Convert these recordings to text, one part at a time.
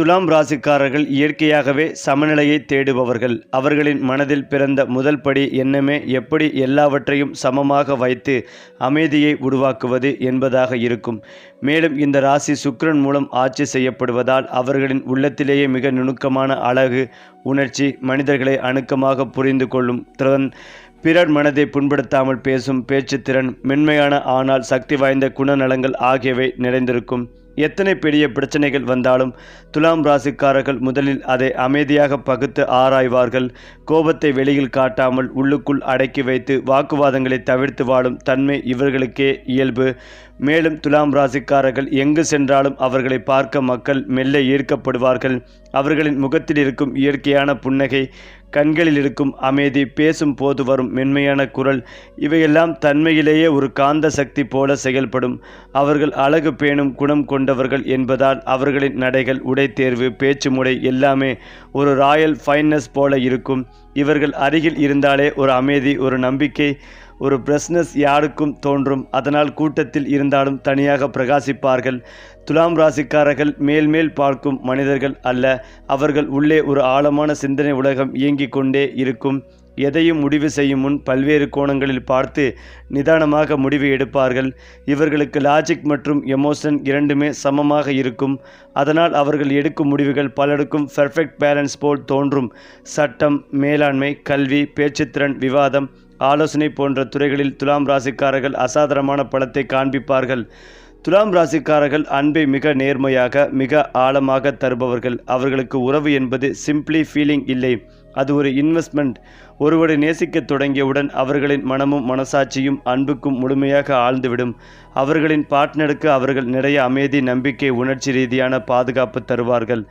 துலாம் ராசிக்காரர்கள் இயற்கையாகவே சமநிலையை தேடுபவர்கள். அவர்களின் மனதில் பிறந்த முதல் படி எண்ணமே எப்படி எல்லாவற்றையும் சமமாக வைத்து அமைதியை உருவாக்குவது என்பதாக இருக்கும். மேலும் இந்த ராசி சுக்ரன் மூலம் ஆட்சி செய்யப்படுவதால் அவர்களின் உள்ளத்திலேயே மிக நுணுக்கமான அழகு உணர்ச்சி மனிதர்களை அணுக்கமாக புரிந்து கொள்ளும் திறன் பிறர் மனதை புண்படுத்தாமல் பேசும் பேச்சுத்திறன் மென்மையான ஆனால் சக்தி வாய்ந்த குணநலங்கள் ஆகியவை நிறைந்திருக்கும். எத்தனை பெரிய பிரச்சனைகள் வந்தாலும் துலாம் ராசிக்காரர்கள் முதலில் அதை அமைதியாக பகுத்து ஆராய்வார்கள். கோபத்தை வெளியில் காட்டாமல் உள்ளுக்குள் அடக்கி வைத்து வாக்குவாதங்களை தவிர்த்து வாழும் தன்மை இவர்களுக்கே இயல்பு. மேலும் துலாம் ராசிக்காரர்கள் எங்கு சென்றாலும் அவர்களை பார்க்க மக்கள் மெல்ல ஈர்க்கப்படுவார்கள். அவர்களின் முகத்தில் இருக்கும் இயற்கையான புன்னகை கண்களில் இருக்கும் அமைதி பேசும் போது வரும் மென்மையான குரல் இவையெல்லாம் தன்மையிலேயே ஒரு காந்த சக்தி போல செயல்படும். அவர்கள் அழகு பேணும் குணம் கொண்டவர்கள் என்பதால் அவர்களின் நடைகள் உடை தேர்வு பேச்சு முறை எல்லாமே ஒரு ராயல் ஃபைன்னஸ் போல இருக்கும். இவர்கள் அருகில் இருந்தாலே ஒரு அமைதி ஒரு நம்பிக்கை ஒரு பிரஸ்னஸ் யாருக்கும் தோன்றும். அதனால் கூட்டத்தில் இருந்தாலும் தனியாக பிரகாசிப்பார்கள். துலாம் ராசிக்காரர்கள் மேல்மேல் பார்க்கும் மனிதர்கள் அல்ல. அவர்கள் உள்ளே ஒரு ஆழமான சிந்தனை உலகம் இயங்கிக் கொண்டே இருக்கும். எதையும் முடிவு செய்யும் முன் பல்வேறு கோணங்களில் பார்த்து நிதானமாக முடிவு எடுப்பார்கள். இவர்களுக்கு லாஜிக் மற்றும் எமோஷன் இரண்டுமே சமமாக இருக்கும். அதனால் அவர்கள் எடுக்கும் முடிவுகள் பலருக்கும் பெர்ஃபெக்ட் பேலன்ஸ் போல் தோன்றும். சட்டம் மேலாண்மை கல்வி பேச்சுத்திறன் விவாதம் ஆலோசனை போன்ற துறைகளில் துலாம் ராசிக்காரர்கள் அசாதாரணமான பலத்தை காண்பிப்பார்கள். துலாம் ராசிக்காரர்கள் அன்பை மிக நேர்மையாக மிக ஆழமாக தருபவர்கள். அவர்களுக்கு உறவு என்பது சிம்பிளி ஃபீலிங் இல்லை. அது ஒரு இன்வெஸ்ட்மெண்ட் ஒருவரை நேசிக்கத் தொடங்கியவுடன் அவர்களின் மனமும் மனசாட்சியும் அன்புக்கும் முழுமையாக ஆழ்ந்துவிடும். அவர்களின் பார்ட்னருக்கு அவர்கள் நிறைய அமைதி நம்பிக்கை உணர்ச்சி ரீதியான பாதுகாப்பு தருவார்கள்.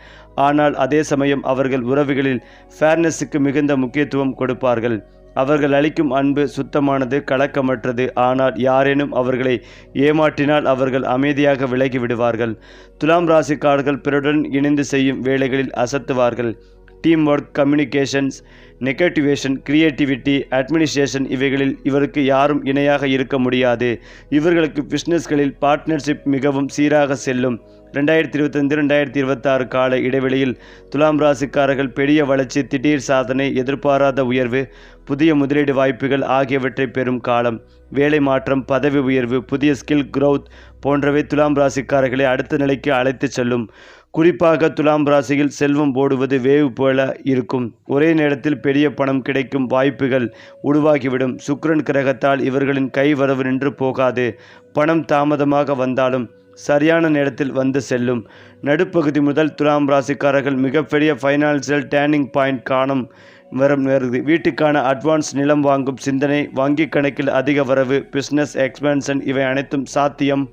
ஆனால் அதே சமயம் அவர்கள் உறவுகளில் ஃபேர்னஸுக்கு மிகுந்த முக்கியத்துவம் கொடுப்பார்கள். அவர்கள் அளிக்கும் அன்பு சுத்தமானது கலக்கமற்றது. ஆனால் யாரேனும் அவர்களை ஏமாற்றினால் அவர்கள் அமைதியாக விலகி விடுவார்கள். துலாம் ராசிக்காரர்கள் பிறருடன் இணைந்து செய்யும் வேலைகளில் அசத்துவார்கள். Team work communications negotiation creativity administration இவைகளில் இவருக்கு யாரும் இணையாக இருக்க முடியாது. இவர்களுக்கு பிஸ்னஸ்களில் பார்ட்னர்ஷிப் மிகவும் சீராக செல்லும். ரெண்டாயிரத்தி இருபத்தைந்து ரெண்டாயிரத்தி இருபத்தாறு கால இடைவெளியில் துலாம் ராசிக்காரர்கள் பெரிய வளர்ச்சி திடீர் சாதனை எதிர்பாராத உயர்வு புதிய முதலீடு வாய்ப்புகள் ஆகியவற்றை பெறும் காலம். வேலை மாற்றம் பதவி உயர்வு புதிய ஸ்கில் க்ரௌத் போன்றவை துலாம் ராசிக்காரர்களை அடுத்த நிலைக்கு அழைத்துச் செல்லும். குறிப்பாக துலாம் ராசியில் செல்வம் போடுவது வேவு போல இருக்கும். ஒரே நேரத்தில் பெரிய பணம் கிடைக்கும் வாய்ப்புகள் உருவாகிவிடும். சுக்ரன் கிரகத்தால் இவர்களின் கை வரவு நின்று போகாது. பணம் தாமதமாக வந்தாலும் சரியான நேரத்தில் வந்து செல்லும். நடுப்பகுதி முதல் துலாம் ராசிக்காரர்கள் மிகப்பெரிய ஃபைனான்சியல் டேர்னிங் பாயிண்ட் காணும். வரம் வருது வீட்டுக்கான அட்வான்ஸ் நிலம் வாங்கும் சிந்தனை வங்கி கணக்கில் அதிக வரவு பிஸ்னஸ் எக்ஸ்பென்ஷன் இவை அனைத்தும் சாத்தியம்.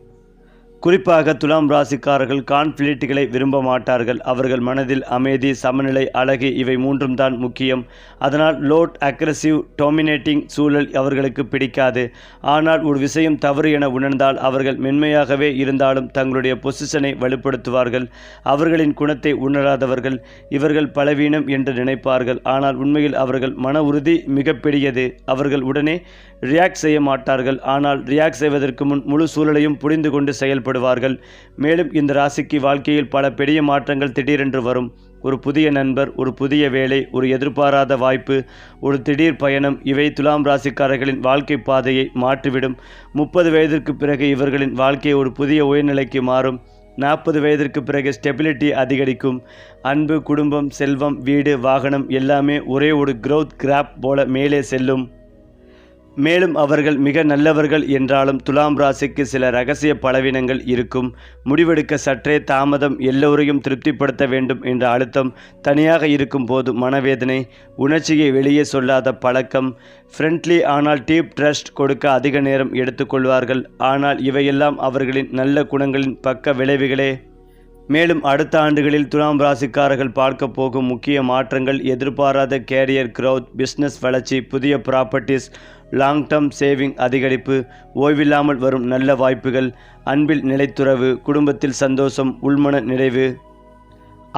குறிப்பாக துலாம் ராசிக்காரர்கள் கான்ஃப்ளிக்ட்டுகளை விரும்ப மாட்டார்கள். அவர்கள் மனதில் அமைதி சமநிலை அழகு இவை மூன்றும் தான் முக்கியம். அதனால் லோட் அக்ரஸிவ் டொமினேட்டிங் சூழல் அவர்களுக்கு பிடிக்காது. ஆனால் ஒரு விஷயம் தவறு என உணர்ந்தால் அவர்கள் மென்மையாகவே இருந்தாலும் தங்களுடைய பொசிஷனை வலுப்படுத்துவார்கள். அவர்களின் குணத்தை உணராதவர்கள் இவர்கள் பலவீனம் என்று நினைப்பார்கள். ஆனால் உண்மையில் அவர்கள் மன உறுதி மிகப்பெரியது அவர்கள் உடனே ரியாக்ட் செய்ய மாட்டார்கள். ஆனால் ரியாக்ட் செய்வதற்கு முன் முழு சூழலையும் புரிந்து கொண்டு செயல்படுவார்கள் மேலும் இந்த ராசிக்கு வாழ்க்கையில் பல பெரிய மாற்றங்கள் திடீரென்று வரும். ஒரு புதிய நண்பர் ஒரு புதிய வேலை ஒரு எதிர்பாராத வாய்ப்பு ஒரு திடீர் பயணம் இவை துலாம் ராசிக்காரர்களின் வாழ்க்கை பாதையை மாற்றிவிடும். முப்பது வயதிற்கு பிறகு இவர்களின் வாழ்க்கை ஒரு புதிய உயர்நிலைக்கு மாறும். நாற்பது வயதிற்கு பிறகு ஸ்டெபிலிட்டி அதிகரிக்கும். அன்பு குடும்பம் செல்வம் வீடு வாகனம் எல்லாமே ஒரே ஒரு க்ரௌத் கிராப் போல மேலே செல்லும். மேலும் அவர்கள் மிக நல்லவர்கள் என்றாலும் துலாம் ராசிக்கு சில ரகசிய பலவீனங்கள் இருக்கும். முடிவெடுக்க சற்றே தாமதம் எல்லோரையும் திருப்திப்படுத்த வேண்டும் என்ற அழுத்தம் தனியாக இருக்கும் போது மனவேதனை உணர்ச்சியை வெளியே சொல்லாத பழக்கம் ஃப்ரெண்ட்லி ஆனால் டீப் ட்ரஸ்ட் கொடுக்க அதிக நேரம் எடுத்துக்கொள்வார்கள். ஆனால் இவையெல்லாம் அவர்களின் நல்ல குணங்களின் பக்க விளைவுகளே. மேலும் அடுத்த ஆண்டுகளில் துலாம் ராசிக்காரர்கள் பார்க்க போகும் முக்கிய மாற்றங்கள் எதிர்பாராத கேரியர் க்ரௌத் பிஸ்னஸ் வளர்ச்சி புதிய ப்ராப்பர்ட்டிஸ் லாங் டேர்ம் சேவிங் அதிகரிப்பு ஓய்வில்லாமல் வரும் நல்ல வாய்ப்புகள் அன்பில் நிலைத்துறவு குடும்பத்தில் சந்தோஷம் உள்மன நிறைவு.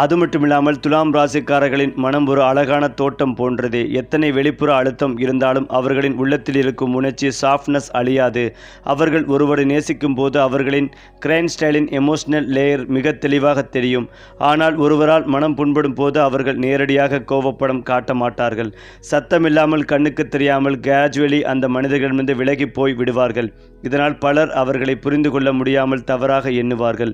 அது மட்டுமில்லாமல் துலாம் ராசிக்காரர்களின் மனம் ஒரு அழகான தோட்டம் போன்றது. எத்தனை வெளிப்புற அழுத்தம் இருந்தாலும் அவர்களின் உள்ளத்தில் இருக்கும் உணர்ச்சி சாஃப்ட்னஸ் அழியாது. அவர்கள் ஒருவரை நேசிக்கும் போது அவர்களின் கிரைன் ஸ்டைலின் எமோஷனல் லேயர் மிக தெளிவாக தெரியும். ஆனால் ஒருவரால் மனம் புண்படும் போது அவர்கள் நேரடியாக கோபப்படம் காட்ட மாட்டார்கள். சத்தமில்லாமல் கண்ணுக்கு தெரியாமல் கிராஜுவலி அந்த மனிதர்களிடமிருந்து விலகி போய் விடுவார்கள். இதனால் பலர் அவர்களை புரிந்து கொள்ள முடியாமல் தவறாக எண்ணுவார்கள்.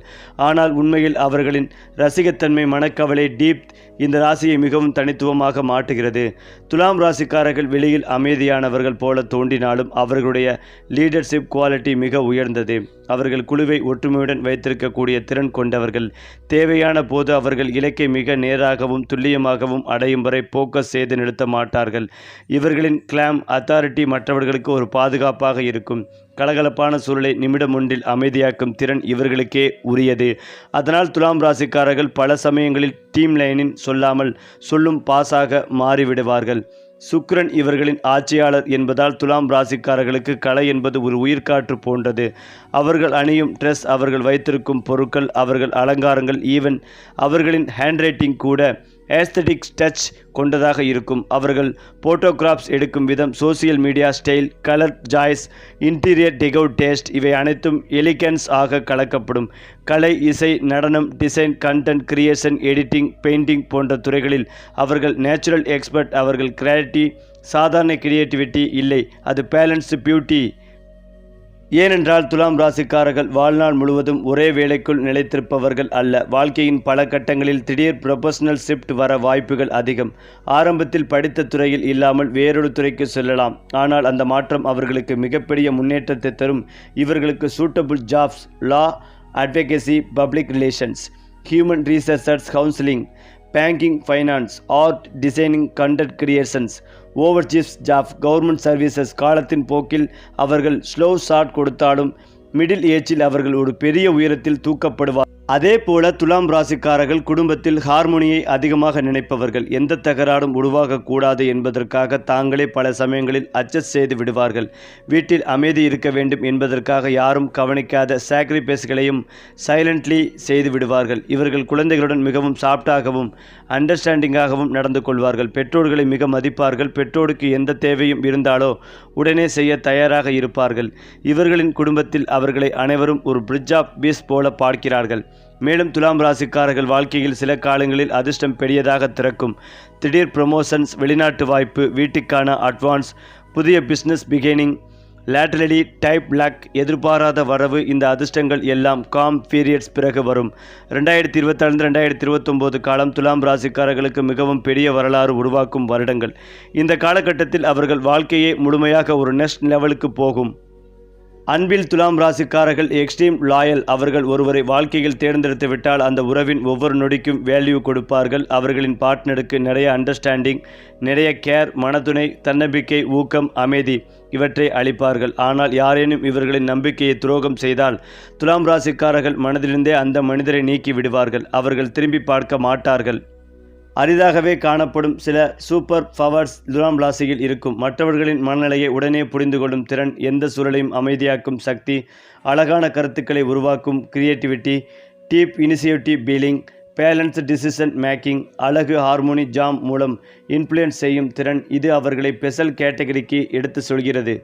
ஆனால் உண்மையில் அவர்களின் ரசிகத்தன்மை மனக்கவலை டீப் இந்த ராசியை மிகவும் தனித்துவமாக மாட்டுகிறது துலாம் ராசிக்காரர்கள் வெளியில் அமைதியானவர்கள் போல தோன்றினாலும் அவர்களுடைய லீடர்ஷிப் குவாலிட்டி மிக உயர்ந்தது. அவர்கள் குழுவை ஒற்றுமையுடன் வைத்திருக்கக்கூடிய திறன் கொண்டவர்கள். தேவையான போது அவர்கள் இலக்கை மிக நேராகவும் துல்லியமாகவும் அடையும் வரை போக்கஸ் செய்து நிறுத்த மாட்டார்கள். இவர்களின் கிளாம் அத்தாரிட்டி மற்றவர்களுக்கு ஒரு பாதுகாப்பாக இருக்கும். கலகலப்பான சூழலை நிமிடம் ஒன்றில் அமைதியாக்கும் திறன் இவர்களுக்கே உரியது. அதனால் துலாம் ராசிக்காரர்கள் பல சமயங்களில் டீம் லைனின் சொல்லாமல் சொல்லும் பாஸாக மாறிவிடுவார்கள். சுக்ரன் இவர்களின் ஆட்சியாளர் என்பதால் துலாம் ராசிக்காரர்களுக்கு கலை என்பது ஒரு உயிர்காற்று போன்றது. அவர்கள் அணியும் ட்ரெஸ் அவர்கள் வைத்திருக்கும் பொருட்கள் அவர்கள் அலங்காரங்கள் ஈவன் அவர்களின் ஹேண்ட்ரைட்டிங் கூட ஏஸ்தட்டிக்ஸ் டச் கொண்டதாக இருக்கும். அவர்கள் போட்டோகிராஃப்ஸ் எடுக்கும் விதம் social media style colour choice interior deco taste இவை அனைத்தும் எலிகன்ஸ் ஆக கலக்கப்படும். கலை இசை நடனம் design content creation editing painting போன்ற துறைகளில் அவர்கள் நேச்சுரல் எக்ஸ்பர்ட் அவர்கள் கிரியேட்டி சாதாரண கிரியேட்டிவிட்டி இல்லை. அது பேலன்ஸ்டு பியூட்டி ஏனென்றால் துலாம் ராசிக்காரர்கள் வாழ்நாள் முழுவதும் ஒரே வேலைக்குள் நிலைத்திருப்பவர்கள் அல்ல. வாழ்க்கையின் பல கட்டங்களில் திடீர் ப்ரொபஷனல் ஷிஃப்ட் வர வாய்ப்புகள் அதிகம். ஆரம்பத்தில் படித்த துறையில் இல்லாமல் வேறொரு துறைக்கு செல்லலாம். ஆனால் அந்த மாற்றம் அவர்களுக்கு மிகப்பெரிய முன்னேற்றத்தை தரும். இவர்களுக்கு suitable jobs law advocacy public relations human researchers counselling banking finance art designing content creations overseas job government services காலத்தின் போக்கில் அவர்கள் ஸ்லோ ஷாட் கொடுத்தாலும் மிடில் ஏஜில் அவர்கள் ஒரு பெரிய உயரத்தில் தூக்கப்படுவார். அதே போல துலாம் ராசிக்காரர்கள் குடும்பத்தில் ஹார்மோனியை அதிகமாக நினைப்பவர்கள் எந்த தகராறும் உருவாகக்கூடாது என்பதற்காக தாங்களே பல சமயங்களில் அட்ஜஸ்ட் செய்து விடுவார்கள். வீட்டில் அமைதி இருக்க வேண்டும் என்பதற்காக யாரும் கவனிக்காத சாக்ரிஃபைஸ்களையும் சைலண்ட்லி செய்து விடுவார்கள். இவர்கள் குழந்தைகளுடன் மிகவும் சாப்டாகவும் அண்டர்ஸ்டாண்டிங்காகவும் நடந்து கொள்வார்கள். பெற்றோர்களை மிக மதிப்பார்கள். பெற்றோருக்கு எந்த தேவையும் இருந்தாலோ உடனே செய்ய தயாராக இருப்பார்கள். இவர்களின் குடும்பத்தில் அவர்களை அனைவரும் ஒரு பிரிட்ஜ் ஆஃப் பீஸ் போல பார்க்கிறார்கள். மேலும் துலாம் ராசிக்காரர்கள் வாழ்க்கையில் சில காலங்களில் அதிர்ஷ்டம் பெரியதாக திறக்கும். திடீர் ப்ரொமோஷன்ஸ் வெளிநாட்டு வாய்ப்பு வீட்டுக்கான அட்வான்ஸ் புதிய business beginning laterally type luck எதிர்பாராத வரவு இந்த அதிர்ஷ்டங்கள் எல்லாம் காம் பீரியட்ஸ் பிறகு வரும். ரெண்டாயிரத்தி இருபத்தாண்டு ரெண்டாயிரத்தி இருபத்தொம்போது காலம் துலாம் ராசிக்காரர்களுக்கு மிகவும் பெரிய வரலாறு உருவாக்கும் வருடங்கள். இந்த காலகட்டத்தில் அவர்கள் வாழ்க்கையே முழுமையாக ஒரு நெக்ஸ்ட் லெவலுக்கு போகும். அன்பில் துலாம் ராசிக்காரர்கள் எக்ஸ்ட்ரீம் லாயல் அவர்கள் ஒருவரை வாழ்க்கையில் தேர்ந்தெடுத்து விட்டால் அந்த உறவின் ஒவ்வொரு நொடிக்கும் வேல்யூ கொடுப்பார்கள். அவர்களின் பார்ட்னருக்கு நிறைய அண்டர்ஸ்டாண்டிங் நிறைய கேர் மனதுணை தன்னம்பிக்கை ஊக்கம் அமைதி இவற்றை அளிப்பார்கள். ஆனால் யாரேனும் இவர்களின் நம்பிக்கையை துரோகம் செய்தால் துலாம் ராசிக்காரர்கள் மனதிலிருந்தே அந்த மனிதரை நீக்கி விடுவார்கள். அவர்கள் திரும்பி பார்க்க மாட்டார்கள். அரிதாகவே காணப்படும் சில சூப்பர் பவர்ஸ் துலாம் ராசியில் இருக்கும் மற்றவர்களின் மனநிலையை உடனே புரிந்து கொள்ளும் திறன் எந்த சூழலையும் அமைதியாக்கும் சக்தி அழகான கருத்துக்களை உருவாக்கும் creativity deep initiative feeling balance decision making அழகு ஹார்மோனி ஜாம் மூலம் இன்ஃப்ளூயன்ஸ் செய்யும் திறன் இது அவர்களை ஸ்பெஷல் கேட்டகரிக்கு எடுத்து சொல்கிறது.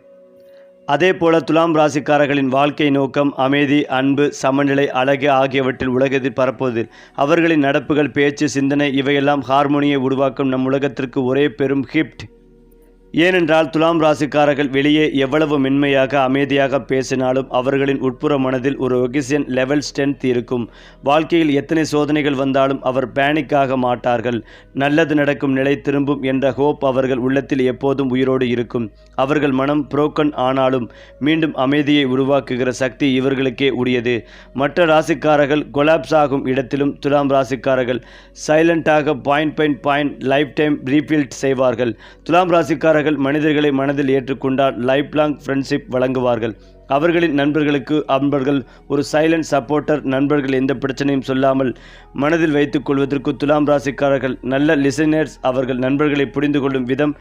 அதே போல துலாம் ராசிக்காரர்களின் வாழ்க்கை நோக்கம் அமைதி அன்பு சமநிலை அழகு ஆகியவற்றில் உலகத்தில் பரப்புவதில் அவர்களின் நடப்புகள் பேச்சு சிந்தனை இவையெல்லாம் ஹார்மோனியை உருவாக்கும் நம் உலகத்திற்கு ஒரே பெரும் ஹிப்ட் ஏனென்றால் துலாம் ராசிக்காரர்கள் வெளியே எவ்வளவு மென்மையாக அமைதியாக பேசினாலும் அவர்களின் உட்புற மனதில் ஒரு ஒகிசியன் லெவல் ஸ்ட்ரென்த் இருக்கும். வாழ்க்கையில் எத்தனை சோதனைகள் வந்தாலும் அவர் பேனிக்காக மாட்டார்கள். நல்லது நடக்கும் நிலை திரும்பும் என்ற ஹோப் அவர்கள் உள்ளத்தில் எப்போதும் உயிரோடு இருக்கும். அவர்கள் மனம் புரோக்கன் ஆனாலும் மீண்டும் அமைதியை உருவாக்குகிற சக்தி இவர்களுக்கே உரியது. மற்ற ராசிக்காரர்கள் கொலாப்ஸ் ஆகும் இடத்திலும் துலாம் ராசிக்காரர்கள் சைலண்டாக point point point life time refilled செய்வார்கள். துலாம் ராசிக்காரர்கள் அவர்கள் மனிதர்களை மனதில் ஏற்றுக்கொண்டால் லைஃப் லாங் ஃப்ரெண்ட்ஷிப் வழங்குவார்கள். அவர்களின் நண்பர்களுக்கு அன்பர்கள் ஒரு சைலண்ட் சப்போர்ட்டர் நண்பர்கள் எந்த பிரச்சனையும் சொல்லாமல் மனதில் வைத்துக் கொள்வதற்கு துலாம் ராசிக்காரர்கள் நல்ல லிசனர்ஸ் அவர்கள் நண்பர்களை புரிந்து கொள்ளும் விதம்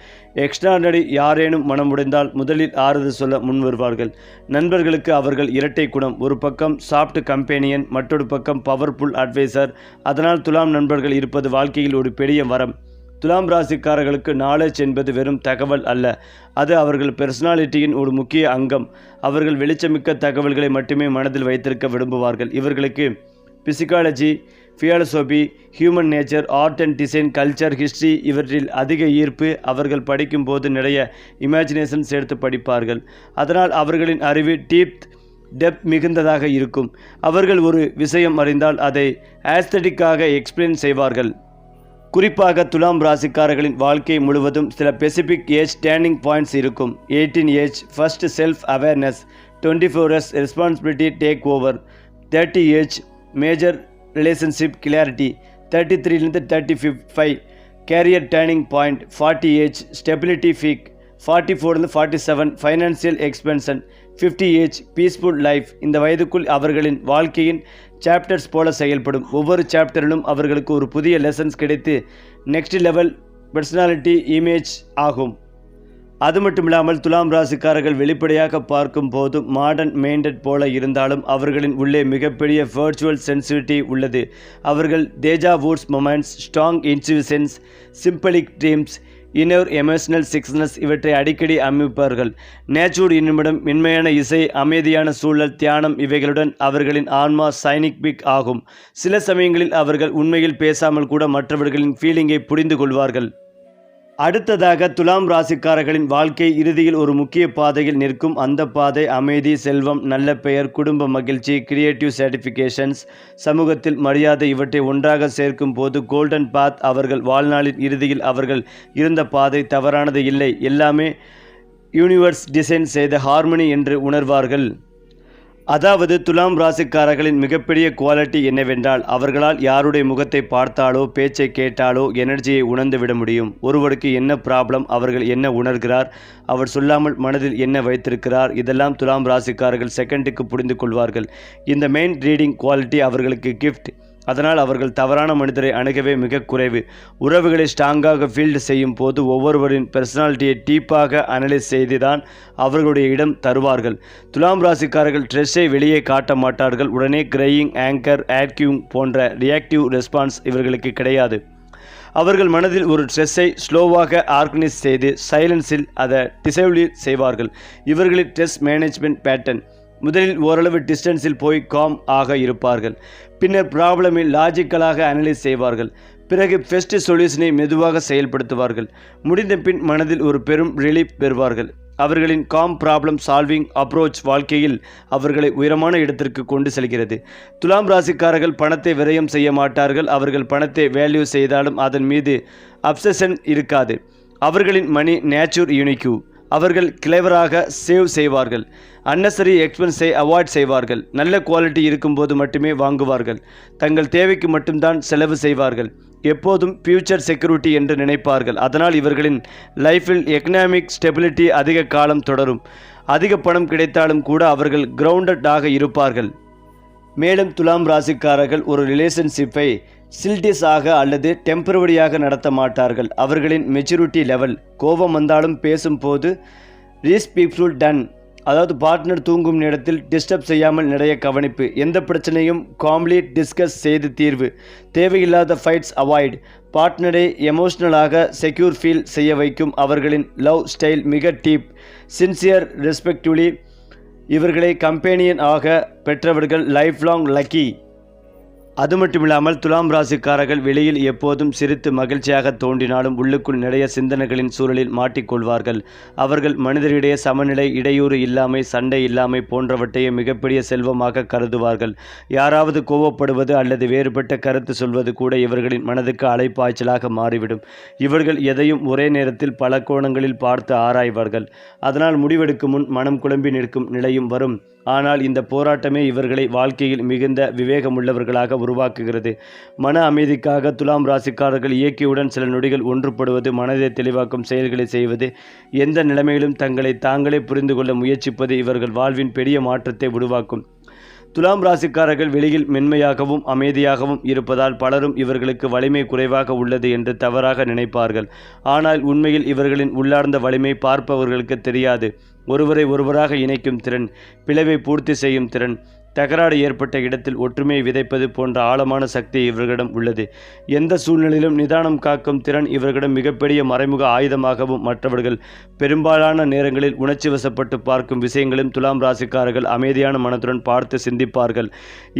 எக்ஸ்ட்ராடனரி யாரேனும் மனமுடைந்தால் முதலில் ஆறுதல் சொல்ல முன்வருவார்கள் நண்பர்களுக்கு அவர்கள் இரட்டை குணம் ஒரு பக்கம் சாஃப்ட் கம்பெனியன் மற்றொரு பக்கம் பவர்ஃபுல் அட்வைசர் அதனால் துலாம் நண்பர்கள் இருப்பது வாழ்க்கையில் ஒரு பெரிய வரம். துலாம் ராசிக்காரர்களுக்கு நாலேஜ் என்பது வெறும் தகவல் அல்ல. அது அவர்கள் பெர்சனாலிட்டியின் ஒரு முக்கிய அங்கம். அவர்கள் வெளிச்சமிக்க தகவல்களை மட்டுமே மனதில் வைத்திருக்க விரும்புவார்கள். இவர்களுக்கு psychology philosophy human nature art and design culture history இவற்றில் அதிக ஈர்ப்பு அவர்கள் படிக்கும்போது நிறைய இமேஜினேஷன் சேர்த்து படிப்பார்கள். அதனால் அவர்களின் அறிவு டீப் டெப் மிகுந்ததாக இருக்கும். அவர்கள் ஒரு விஷயம் அறிந்தால் அதை ஆஸ்தட்டிக்காக எக்ஸ்பிளைன் செய்வார்கள். குறிப்பாக துலாம் ராசிக்காரர்களின் வாழ்க்கை முழுவதும் சில பெசிபிக் ஏஜ் டேர்னிங் பாயிண்ட்ஸ் இருக்கும். Eighteen age first self awareness twenty four hours responsibility take over thirty age major relationship clarity thirty த்ரீலேருந்து thirty fif five career turning point forty age stability peak forty ஃபோர்லேருந்து forty seven financial expansion fifty age peaceful life இந்த வயதுக்குள் அவர்களின் வாழ்க்கையின் chapters போல செயல்படும். ஒவ்வொரு சாப்டரிலும் அவர்களுக்கு ஒரு புதிய லெசன்ஸ் கிடைத்து நெக்ஸ்ட் லெவல் பர்சனாலிட்டி இமேஜ் ஆகும். அது மட்டும் இல்லாமல் துலாம் ராசிக்காரர்கள் வெளிப்படையாக பார்க்கும் போது மாடர்ன் மெயின்டட் போல இருந்தாலும் அவர்களின் உள்ளே மிகப்பெரிய வர்ச்சுவல் சென்சிட்டிவிட்டி உள்ளது. அவர்கள் deja Woods moments strong intuitions symbolic dreams inner emotional sixth sense இவற்றை அடிக்கடி அமைப்பார்கள். நேச்சூர் என்னுமிடம் மென்மையான இசை அமைதியான சூழல் தியானம் இவைகளுடன் அவர்களின் ஆன்மா சைனிக் பிக் ஆகும். சில சமயங்களில் அவர்கள் உண்மையில் பேசாமல் கூட மற்றவர்களின் ஃபீலிங்கை புரிந்து கொள்வார்கள் அடுத்ததாக துலாம் ராசிக்காரர்களின் வாழ்க்கை இறுதியில் ஒரு முக்கிய பாதையில் நிற்கும். அந்த பாதை அமைதி செல்வம் நல்ல பெயர் குடும்ப மகிழ்ச்சி கிரியேட்டிவ் சர்டிஃபிகேஷன்ஸ் சமூகத்தில் மரியாதை இவற்றை ஒன்றாக சேர்க்கும் போது கோல்டன் பாத் அவர்கள் வாழ்நாளின் இறுதியில் அவர்கள் இருந்த பாதை தவறானது இல்லை. எல்லாமே யூனிவர்ஸ் டிசைன் செய்த ஹார்மனி என்று உணர்வார்கள். அதாவது துலாம் ராசிக்காரர்களின் மிகப்பெரிய குவாலிட்டி என்னவென்றால் அவர்களால் யாருடைய முகத்தை பார்த்தாலோ பேச்சை கேட்டாலோ எனர்ஜியை உணர்ந்து விட முடியும். ஒருவருக்கு என்ன ப்ராப்ளம் அவர்கள் என்ன உணர்கிறார் அவர் சொல்லாமல் மனதில் என்ன வைத்திருக்கிறார் இதெல்லாம் துலாம் ராசிக்காரர்கள் செகண்டுக்கு புரிந்து கொள்வார்கள் இந்த மெயின் ரீடிங் குவாலிட்டி அவர்களுக்கு கிஃப்ட் அதனால் அவர்கள் தவறான மனிதரை அணுகவே மிக குறைவு. உறவுகளை ஸ்ட்ராங்காக ஃபீல்டு செய்யும் போது ஒவ்வொருவரின் பர்சனாலிட்டியை டீப்பாக அனலைஸ் செய்து தான் அவர்களுடைய இடம் தருவார்கள். துலாம் ராசிக்காரர்கள் ஸ்ட்ரெஸ்ஸை வெளியே காட்ட மாட்டார்கள். உடனே கிரையிங் ஆங்கர் ஆக்டிவ் போன்ற ரியாக்டிவ் ரெஸ்பான்ஸ் இவர்களுக்கு கிடையாது. அவர்கள் மனதில் ஒரு ஸ்ட்ரெஸ்ஸை ஸ்லோவாக ஆர்கனைஸ் செய்து சைலன்ஸில் அதை டிசைவ்லி செய்வார்கள். இவர்களின் ஸ்ட்ரெஸ் மேனேஜ்மெண்ட் பேட்டர்ன் முதலில் ஓரளவு டிஸ்டன்ஸில் போய் காம் ஆக இருப்பார்கள். பின்னர் ப்ராப்ளமை லாஜிக்கலாக அனலைஸ் செய்வார்கள். பிறகு பெஸ்ட் சொல்யூஷனை மெதுவாக செயல்படுத்துவார்கள். முடிந்த பின் மனதில் ஒரு பெரும் ரிலீஃப் பெறுவார்கள். அவர்களின் காம் ப்ராப்ளம் சால்விங் அப்ரோச் வாழ்க்கையில் அவர்களை உயரமான இடத்திற்கு கொண்டு செல்கிறது. துலாம் ராசிக்காரர்கள் பணத்தை விரயம் செய்ய மாட்டார்கள். அவர்கள் பணத்தை வேல்யூ செய்தாலும் அதன் மீது அப்சஷன் இருக்காது. அவர்களின் மணி நேச்சுர் யூனிக்யூ அவர்கள் கிளைவராக சேவ் செய்வார்கள். அன்னசரி எக்ஸ்பென்ஸை அவாய்ட் செய்வார்கள். நல்ல குவாலிட்டி இருக்கும்போது மட்டுமே வாங்குவார்கள். தங்கள் தேவைக்கு மட்டும்தான் செலவு செய்வார்கள். எப்போதும் ஃபியூச்சர் செக்யூரிட்டி என்று நினைப்பார்கள். அதனால் இவர்களின் லைஃப்பில் எக்கனாமிக் ஸ்டெபிலிட்டி அதிக காலம் தொடரும். அதிக பணம் கிடைத்தாலும் கூட அவர்கள் கிரவுண்டடாக இருப்பார்கள். மேலும் துலாம் ராசிக்காரர்கள் ஒரு ரிலேஷன்ஷிப்பை சில்டிஸ் ஆக அல்லது டெம்பரவரியாக நடத்த மாட்டார்கள். அவர்களின் மெச்சூரிட்டி லெவல் கோபம் வந்தாலும் பேசும்போது ரீஸ் பீப்ஃபுல் டன் அதாவது பார்ட்னர் தூங்கும் நேரத்தில் டிஸ்டர்ப் செய்யாமல் நிறைய கவனிப்பு. எந்த பிரச்சனையும் காம்லி டிஸ்கஸ் செய்து தீர்வு. தேவையில்லாத ஃபைட்ஸ் அவாய்ட் பார்ட்னரை எமோஷ்னலாக செக்யூர் ஃபீல் செய்ய வைக்கும் அவர்களின் லவ் ஸ்டைல் மிக டீப் சின்சியர் ரெஸ்பெக்டிவ்லி இவர்களை கம்பேனியன் ஆக பெற்றவர்கள் லைஃப் லாங் லக்கி அது மட்டும் இல்லாமல் துலாம் ராசிக்காரர்கள் வெளியில் எப்போதும் சிரித்து மகிழ்ச்சியாக தோன்றினாலும் உள்ளுக்குள் நிறைய சிந்தனைகளின் சூழலில் மாட்டிக்கொள்வார்கள். அவர்கள் மனிதரிடையே சமநிலை இடையூறு இல்லாமை சண்டை இல்லாமை போன்றவற்றையே மிகப்பெரிய செல்வமாக கருதுவார்கள். யாராவது கோவப்படுவது அல்லது வேறுபட்ட கருத்து சொல்வது கூட இவர்களின் மனதுக்கு அலைப்பாய்ச்சலாக மாறிவிடும். இவர்கள் எதையும் ஒரே நேரத்தில் பல கோணங்களில் பார்த்து ஆராய்வார்கள். அதனால் முடிவெடுக்கும் முன் மனம் குழம்பி நிற்கும் நிலையும் வரும். ஆனால் இந்த போராட்டமே இவர்களை வாழ்க்கையில் மிகுந்த விவேகமுள்ளவர்களாக உருவாக்குகிறது. மன அமைதிக்காக துலாம் ராசிக்காரர்கள் இயக்கியுடன் சில நொடிகள் ஒன்றுபடுவது மனதை தெளிவாக்கும் செயல்களை செய்வது எந்த நிலைமையிலும் தங்களை தாங்களே புரிந்து கொள்ள முயற்சிப்பது இவர்கள் வாழ்வின் பெரிய மாற்றத்தை உருவாக்கும். துலாம் ராசிக்காரர்கள் வெளியில் மென்மையாகவும் அமைதியாகவும் இருப்பதால் பலரும் இவர்களுக்கு வலிமை குறைவாக உள்ளது என்று தவறாக நினைப்பார்கள். ஆனால் உண்மையில் இவர்களின் உள்ளார்ந்த வலிமை பார்ப்பவர்களுக்கு தெரியாது. ஒருவரை ஒருவராக இணைக்கும் திறன் பிளவை பூர்த்தி செய்யும் திறன் தகராறு ஏற்பட்ட இடத்தில் ஒற்றுமையை விதைப்பது போன்ற ஆழமான சக்தி இவர்களிடம் உள்ளது. எந்த சூழ்நிலையிலும் நிதானம் காக்கும் திறன் இவர்களிடம் மிகப்பெரிய மறைமுக ஆயுதமாகவும் மற்றவர்கள் பெரும்பாலான நேரங்களில் உணர்ச்சி வசப்பட்டு பார்க்கும் விஷயங்களும் துலாம் ராசிக்காரர்கள் அமைதியான மனத்துடன் பார்த்து சிந்திப்பார்கள்.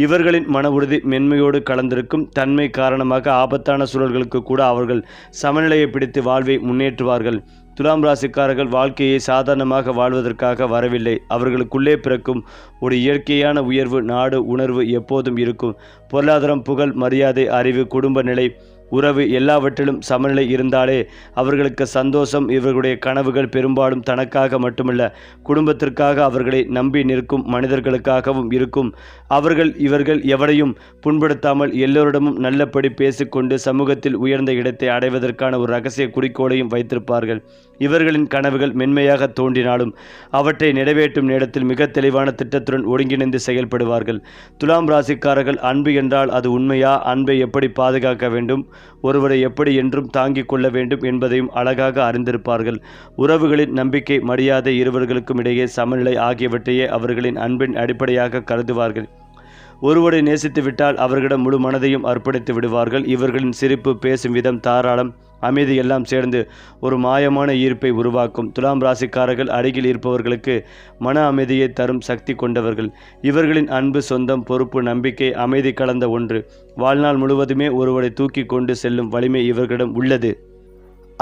இவர்களின் மன உறுதி மென்மையோடு கலந்திருக்கும் தன்மை காரணமாக ஆபத்தான சூழல்களுக்கு கூட அவர்கள் சமநிலையை பிடித்து வாழ்வை முன்னேற்றுவார்கள். துலாம் ராசிக்காரர்கள் வாழ்க்கையை சாதாரணமாக வாழ்வதற்காக வரவில்லை. அவர்களுக்குள்ளே பிறக்கும் ஒரு இயற்கையான உயர்வு நாடு உணர்வு எப்போதும் இருக்கும். பொருளாதாரம் புகழ் மரியாதை அறிவு குடும்ப நிலை உறவு எல்லாவற்றிலும் சமநிலை இருந்தாலே அவர்களுக்கு சந்தோஷம் இவர்களுடைய கனவுகள் பெரும்பாலும் தனக்காக மட்டுமல்ல குடும்பத்திற்காக அவர்களை நம்பி நிற்கும் மனிதர்களுக்காகவும் இருக்கும். அவர்கள் இவர்கள் எவரையும் புண்படுத்தாமல் எல்லோரிடமும் நல்லபடி பேசிக்கொண்டு சமூகத்தில் உயர்ந்த இடத்தை அடைவதற்கான ஒரு ரகசிய குறிக்கோளையும் வைத்திருப்பார்கள். இவர்களின் கனவுகள் மென்மையாக தோன்றினாலும் அவற்றை நிறைவேற்றும் நேரத்தில் மிக தெளிவான திட்டத்துடன் ஒருங்கிணைந்து செயல்படுவார்கள். துலாம் ராசிக்காரர்கள் அன்பு என்றால் அது உண்மையா? அன்பை எப்படி பாதுகாக்க வேண்டும்? ஒருவரை எப்படி என்றும் தாங்கிக் கொள்ள வேண்டும் என்பதையும் அழகாக அறிந்திருப்பார்கள். உறவுகளின் நம்பிக்கை மரியாதை இருவர்களுக்கும் இடையே சமநிலை ஆகியவற்றையே அவர்களின் அன்பின் அடிப்படையாக கருதுவார்கள். ஒருவரை நேசித்து விட்டால் அவர்களிடம் முழு மனதையும் அர்ப்பணித்து விடுவார்கள். இவர்களின் சிரிப்பு பேசும் விதம் தாராளம். அமைதி எல்லாம் சேர்ந்து ஒரு மாயமான ஈர்ப்பை உருவாக்கும். துலாம் ராசிக்காரர்கள் அருகில் இருப்பவர்களுக்கு மன அமைதியை தரும் சக்தி கொண்டவர்கள். இவர்களின் அன்பு சொந்தம் பொறுப்பு நம்பிக்கை அமைதி கலந்த ஒன்று. வாழ்நாள் முழுவதுமே ஒருவரை தூக்கி கொண்டு செல்லும் வலிமை இவர்களிடம் உள்ளது.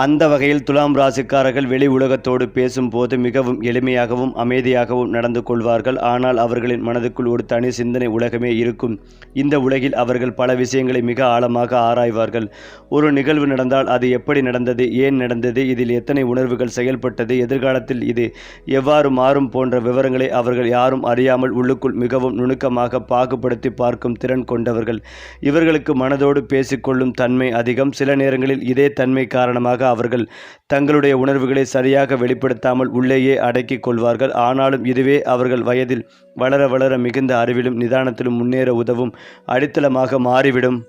அந்த வகையில் துலாம் ராசிக்காரர்கள் வெளி உலகத்தோடு பேசும்போது மிகவும் எளிமையாகவும் அமைதியாகவும் நடந்து கொள்வார்கள். ஆனால் அவர்களின் மனதுக்குள் ஒரு தனி சிந்தனை உலகமே இருக்கும். இந்த உலகில் அவர்கள் பல விஷயங்களை மிக ஆழமாக ஆராய்வார்கள். ஒரு நிகழ்வு நடந்தால் அது எப்படி நடந்தது ஏன் நடந்தது இதில் எத்தனை உணர்வுகள் செயல்பட்டது எதிர்காலத்தில் இது எவ்வாறு மாறும் போன்ற விவரங்களை அவர்கள் யாரும் அறியாமல் உள்ளுக்குள் மிகவும் நுணுக்கமாக பாகுபடுத்தி பார்க்கும் திறன் கொண்டவர்கள். இவர்களுக்கு மனதோடு பேசிக்கொள்ளும் தன்மை அதிகம். சில நேரங்களில் இதே தன்மை காரணமாக அவர்கள் தங்களுடைய உணர்வுகளை சரியாக வெளிப்படுத்தாமல் உள்ளேயே அடக்கிக் கொள்வார்கள். ஆனாலும் இதுவே அவர்கள் வயதில் வளர வளர மிகுந்த அறிவிலும் நிதானத்திலும் முன்னேற உதவும் அடித்தளமாக மாறிவிடும்.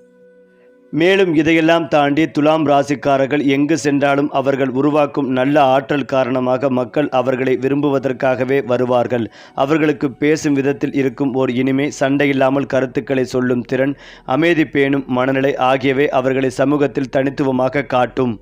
மேலும் இதையெல்லாம் தாண்டி துலாம் ராசிக்காரர்கள் எங்கு சென்றாலும் அவர்கள் உருவாக்கும் நல்ல ஆற்றல் காரணமாக மக்கள் அவர்களை விரும்புவதற்காகவே வருவார்கள். அவர்களுக்கு பேசும் விதத்தில் இருக்கும் ஓர் இனிமை சண்டையில்லாமல் கருத்துக்களை சொல்லும் திறன் அமைதி பேணும் மனநிலை ஆகியவை அவர்களை சமூகத்தில் தனித்துவமாக காட்டும்.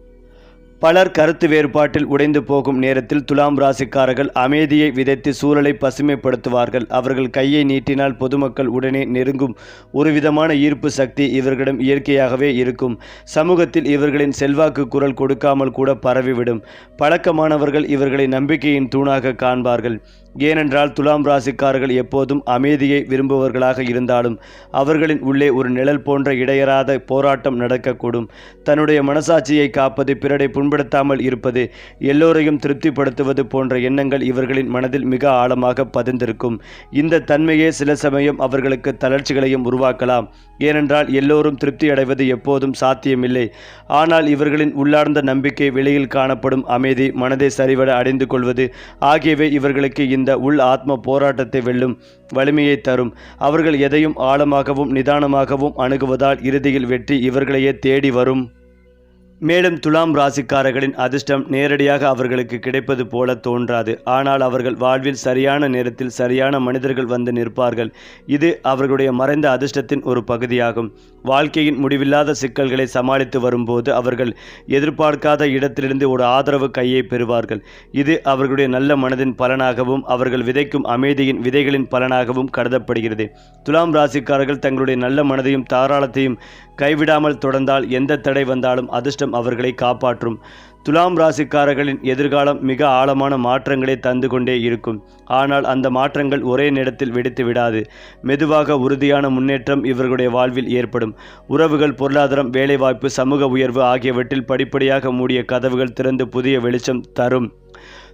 பலர் கருத்து வேறுபாட்டில் உடைந்து போகும் நேரத்தில் துலாம் ராசிக்காரர்கள் அமைதியை விதைத்து சூழலை பசுமைப்படுத்துவார்கள். அவர்கள் கையை நீட்டினால் பொதுமக்கள் உடனே நெருங்கும். ஒரு விதமான ஈர்ப்பு சக்தி இவர்களிடம் இயற்கையாகவே இருக்கும். சமூகத்தில் இவர்களின் செல்வாக்கு குரல் கொடுக்காமல் கூட பரவிவிடும். பழக்கமானவர்கள் இவர்களை நம்பிக்கையின் தூணாக காண்பார்கள். ஏனென்றால் துலாம் ராசிக்காரர்கள் எப்போதும் அமைதியை விரும்புபவர்களாக இருந்தாலும் அவர்களின் உள்ளே ஒரு நிழல் போன்ற இடையறாத போராட்டம் நடக்கக்கூடும். தன்னுடைய மனசாட்சியை காப்பது பிறரை புண்படுத்தாமல் இருப்பது எல்லோரையும் திருப்திப்படுத்துவது போன்ற எண்ணங்கள் இவர்களின் மனதில் மிக ஆழமாக பதிந்திருக்கும். இந்த தன்மையே சில சமயம் அவர்களுக்கு தளர்ச்சிகளையும் உருவாக்கலாம். ஏனென்றால் எல்லோரும் திருப்தி அடைவது எப்போதும் சாத்தியமில்லை. ஆனால் இவர்களின் உள்ளார்ந்த நம்பிக்கை வெளியில் காணப்படும் அமைதி மனதை சரிவட அடைந்து கொள்வது ஆகியவை இவர்களுக்கு இந்த உள் ஆத்ம போராட்டத்தை வெல்லும் வலிமையை தரும். அவர்கள் எதையும் ஆழமாகவும் நிதானமாகவும் அணுகுவதால் இறுதியில் வெற்றி இவர்களையே தேடி வரும். மேலும் துலாம் ராசிக்காரர்களின் அதிர்ஷ்டம் நேரடியாக அவர்களுக்கு கிடைப்பது போல தோன்றாது. ஆனால் அவர்கள் வாழ்வில் சரியான நேரத்தில் சரியான மனிதர்கள் வந்து நிற்பார்கள். இது அவர்களுடைய மறைந்த அதிர்ஷ்டத்தின் ஒரு பகுதியாகும். வாழ்க்கையின் முடிவில்லாத சிக்கல்களை சமாளித்து வரும்போது அவர்கள் எதிர்பார்க்காத இடத்திலிருந்து ஒரு ஆதரவு கையை பெறுவார்கள். இது அவர்களுடைய நல்ல மனதின் பலனாகவும் அவர்கள் விதைக்கும் அமைதியின் விதைகளின் பலனாகவும் கருதப்படுகிறது. துலாம் ராசிக்காரர்கள் தங்களுடைய நல்ல மனதையும் தாராளத்தையும் கைவிடாமல் தொடர்ந்தால் எந்த தடை வந்தாலும் அதிர்ஷ்டம் அவர்களை காப்பாற்றும். துலாம் ராசிக்காரர்களின் எதிர்காலம் மிக ஆழமான மாற்றங்களை தந்து கொண்டே இருக்கும். ஆனால் அந்த மாற்றங்கள் ஒரே நேரத்தில் வெடித்து விடாது. மெதுவாக உறுதியான முன்னேற்றம் இவர்களுடைய வாழ்வில் ஏற்படும். உறவுகள் பொருளாதாரம் வேலைவாய்ப்பு சமூக உயர்வு ஆகியவற்றில் படிப்படியாக மூடிய கதவுகள் திறந்து புதிய வெளிச்சம் தரும்.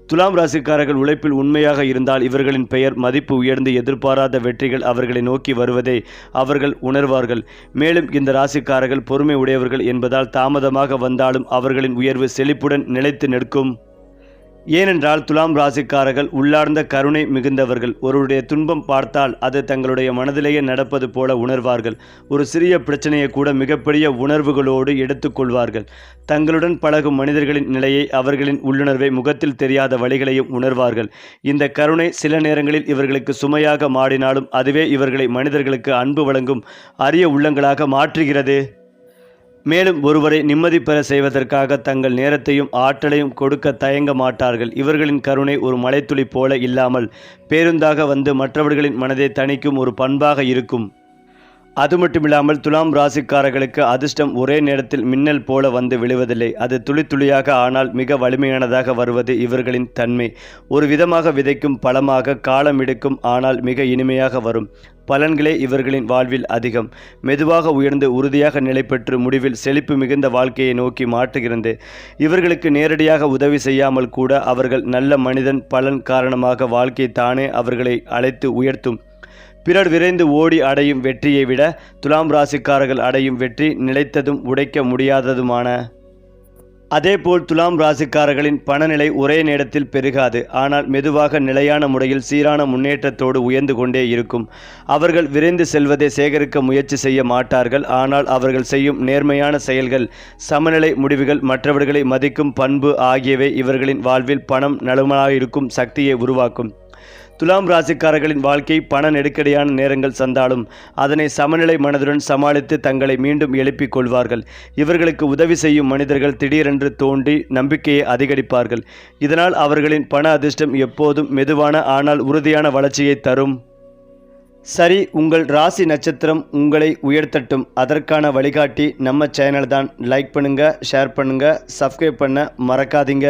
துலாம் ராசிக்காரர்கள் உழைப்பில் உண்மையாக இருந்தால் இவர்களின் பெயர் மதிப்பு உயர்ந்து எதிர்பாராத வெற்றிகள் அவர்களை நோக்கி வருவதை அவர்கள் உணர்வார்கள். மேலும் இந்த ராசிக்காரர்கள் பொறுமை உடையவர்கள் என்பதால் தாமதமாக வந்தாலும் அவர்களின் உயர்வு செழிப்புடன் நிலைத்து நிற்கும். ஏனென்றால் துலாம் ராசிக்காரர்கள் உள்ளார்ந்த கருணை மிகுந்தவர்கள். ஒருவருடைய துன்பம் பார்த்தால் அது தங்களுடைய மனதிலேயே நடப்பது போல உணர்வார்கள். ஒரு சிறிய பிரச்சனையை கூட மிகப்பெரிய உணர்வுகளோடு எடுத்துக்கொள்வார்கள். தங்களுடன் பழகும் மனிதர்களின் நிலையை அவர்களின் உள்ளுணர்வை முகத்தில் தெரியாத வழிகளையும் உணர்வார்கள். இந்த கருணை சில நேரங்களில் இவர்களுக்கு சுமையாக மாறினாலும் அதுவே இவர்களை மனிதர்களுக்கு அன்பு வழங்கும் அரிய உள்ளங்களாக மாற்றுகிறது. மேலும் ஒருவரை நிம்மதி பெற செய்வதற்காக தங்கள் நேரத்தையும் ஆற்றலையும் கொடுக்க தயங்க மாட்டார்கள். இவர்களின் கருணை ஒரு மலைத்துளி போல இல்லாமல் பேருந்தாக வந்து மற்றவர்களின் மனதை தணிக்கும் ஒரு பண்பாக இருக்கும். அது மட்டுமில்லாமல் துலாம் ராசிக்காரர்களுக்கு அதிர்ஷ்டம் ஒரே நேரத்தில் மின்னல் போல வந்து விழுவதில்லை. அது துளி துளியாக ஆனால் மிக வலிமையானதாக வருவது இவர்களின் தன்மை. ஒரு விதமாக விதைக்கும் பழமாக காலம் எடுக்கும் ஆனால் மிக இனிமையாக வரும். பலன்களே இவர்களின் வாழ்வில் அதிகம். மெதுவாக உயர்ந்து உறுதியாக நிலை பெற்று முடிவில் செழிப்பு மிகுந்த வாழ்க்கையை நோக்கி மாற்றுகிறது. இவர்களுக்கு நேரடியாக உதவி செய்யாமல் கூட அவர்கள் நல்ல மனிதன் பலன் காரணமாக வாழ்க்கை தானே அவர்களை அழைத்து உயர்த்தும். பிறர் விரைந்து ஓடி அடையும் வெற்றியை விட துலாம் ராசிக்காரர்கள் அடையும் வெற்றி நிலைத்ததும் உடைக்க முடியாததுமான. அதேபோல் துலாம் ராசிக்காரர்களின் பணநிலை ஒரே நேரத்தில் பெருகாது. ஆனால் மெதுவாக நிலையான முறையில் சீரான முன்னேற்றத்தோடு உயர்ந்து கொண்டே இருக்கும். அவர்கள் விரைந்து செல்வதை சேகரிக்க முயற்சி செய்ய மாட்டார்கள். ஆனால் அவர்கள் செய்யும் நேர்மையான செயல்கள் சமநிலை முடிவுகள் மற்றவர்களை மதிக்கும் பண்பு ஆகியவை இவர்களின் வாழ்வில் பணம் நலமாயிருக்கும் சக்தியை உருவாக்கும். துலாம் ராசிக்காரர்களின் வாழ்க்கை பண நெருக்கடியான நேரங்கள் சந்தாலும் அதனை சமநிலை மனதுடன் சமாளித்து தங்களை மீண்டும் எழுப்பிக் கொள்வார்கள். இவர்களுக்கு உதவி செய்யும் மனிதர்கள் திடீரென்று தோன்றி நம்பிக்கையை அதிகரிப்பார்கள். இதனால் அவர்களின் பண அதிர்ஷ்டம் எப்போதும் மெதுவான ஆனால் உறுதியான வளர்ச்சியை தரும். சரி உங்கள் ராசி நட்சத்திரம் உங்களை உயர்த்தட்டும். அதற்கான வழிகாட்டி நம்ம சேனல் தான். லைக் பண்ணுங்கள் ஷேர் பண்ணுங்கள் சப்ஸ்கிரைப் பண்ண மறக்காதீங்க.